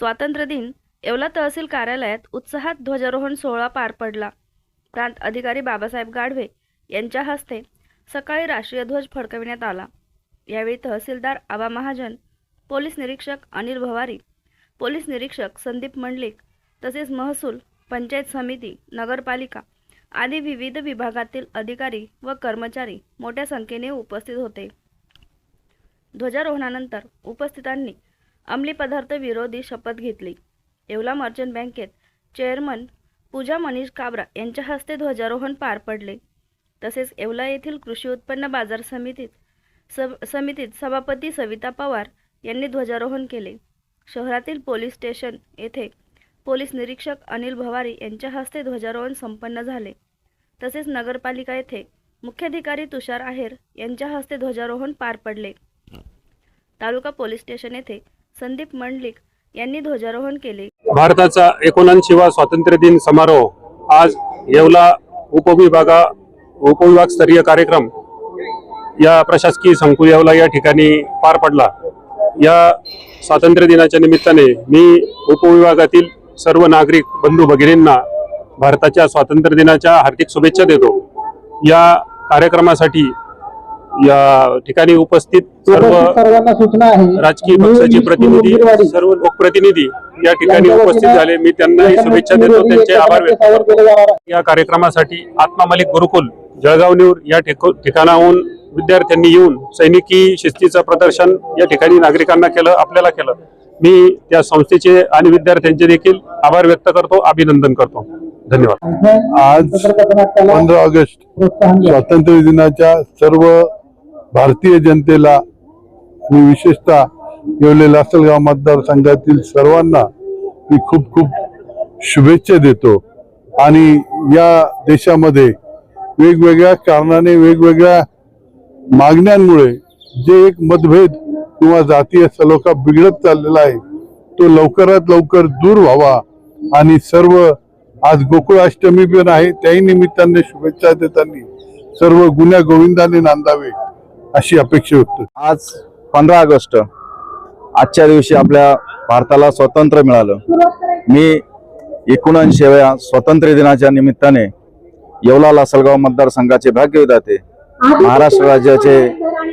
स्वातंत्र्य दिन येवला तहसील कार्यालयात उत्साहात ध्वजारोहण सोहळा पार पडला. प्रांत अधिकारी बाबासाहेब गाढवे यांच्या हस्ते सकाळी राष्ट्रीय ध्वज फडकविण्यात आला. यावेळी तहसीलदार आबा महाजन पोलीस निरीक्षक अनिल भवारी पोलीस निरीक्षक संदीप मंडलिक तसेच महसूल पंचायत समिती नगरपालिका आदी विविध विभागातील अधिकारी व कर्मचारी मोठ्या संख्येने उपस्थित होते. ध्वजारोहणानंतर उपस्थितांनी अंमली पदार्थ विरोधी शपथ घेतली. येवला मर्चंट बँकेत चेअरमन पूजा मनीष काबरा यांच्या हस्ते ध्वजारोहण पार पडले. तसेच येवला येथील कृषी उत्पन्न बाजार समितीत सब समितीत सभापती सविता पवार यांनी ध्वजारोहण केले. शहरातील पोलीस स्टेशन येथे पोलीस निरीक्षक अनिल भवारी यांच्या हस्ते ध्वजारोहण संपन्न झाले. तसेच नगरपालिका येथे मुख्याधिकारी तुषार आहेर यांच्या हस्ते ध्वजारोहण पार पडले. तालुका पोलीस स्टेशन येथे संदीप मंडलिक यांनी ध्वजारोहण केले. भारताचा एकोणऐंशीवा स्वातंत्र्य दिन समारोह आज येवला उपविभागा उपविभाग स्तरीय कार्यक्रम या प्रशासकीय संकुल येवला या ठिकाणी पार पडला. या स्वातंत्र्य दिनाच्या निमित्ताने मी उपविभागातील सर्व नागरिक बंधू भगिनींना भारताच्या स्वातंत्र्य दिनाच्या हार्दिक शुभेच्छा देतो. या कार्यक्रमासाठी या ठिकाणी उपस्थित सर्व सर्वांना सूचना आहे. राजकीय पक्षाचे प्रतिनिधी सर्व लोकप्रतिनिधी या ठिकाणी उपस्थित झाले. मी त्यांनाही शुभेच्छा देतो. त्यांचे आभार व्यक्त करतो. या कार्यक्रमासाठी आत्मा मलिक गुरुकुल जळगाव न्यूर या ठिक- ठिकाणाहून विद्यार्थ्यांनी येऊन सैनिकी शिस्तीचं प्रदर्शन या ठिकाणी नागरिकांना केलं आपल्याला केलं. मी त्या संस्थेचे आणि विद्यार्थ्यांचे देखील आभार व्यक्त करतो अभिनंदन करतो. धन्यवाद. आज पंधरा ऑगस्ट स्वातंत्र्य दिनाच्या सर्व भारतीय जनतेला आणि विशेषतः येवले लासलगाव मतदारसंघातील सर्वांना मी खूप खूप शुभेच्छा देतो. आणि या देशामध्ये वेगवेगळ्या कारणाने वेगवेगळ्या मागण्यांमुळे जे एक मतभेद किंवा जातीय सलोखा बिघडत चाललेला आहे तो लवकरात लवकर दूर व्हावा. आणि सर्व आज गोकुळाष्टमी पण आहे त्याही निमित्ताने शुभेच्छा देताना सर्व गुन्ह्या गोविंदाने नांदावे. अशी अपेक्षा व्यक्त आज पंधरा ऑगस्ट आजच्या दिवशी आपल्या भारताला स्वातंत्र्य मिळालं. मी एकोणऐंशीव्या स्वातंत्र्य दिनाच्या निमित्ताने येवला लासलगाव मतदारसंघाचे भाग्यविधाते महाराष्ट्र राज्याचे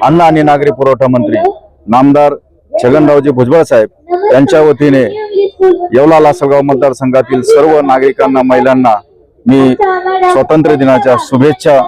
अन्न आणि नागरी पुरवठा मंत्री नामदार छगनरावजी भुजबळ साहेब यांच्या वतीने येवला लासलगाव मतदारसंघातील सर्व नागरिकांना महिलांना मी स्वातंत्र्य दिनाच्या शुभेच्छा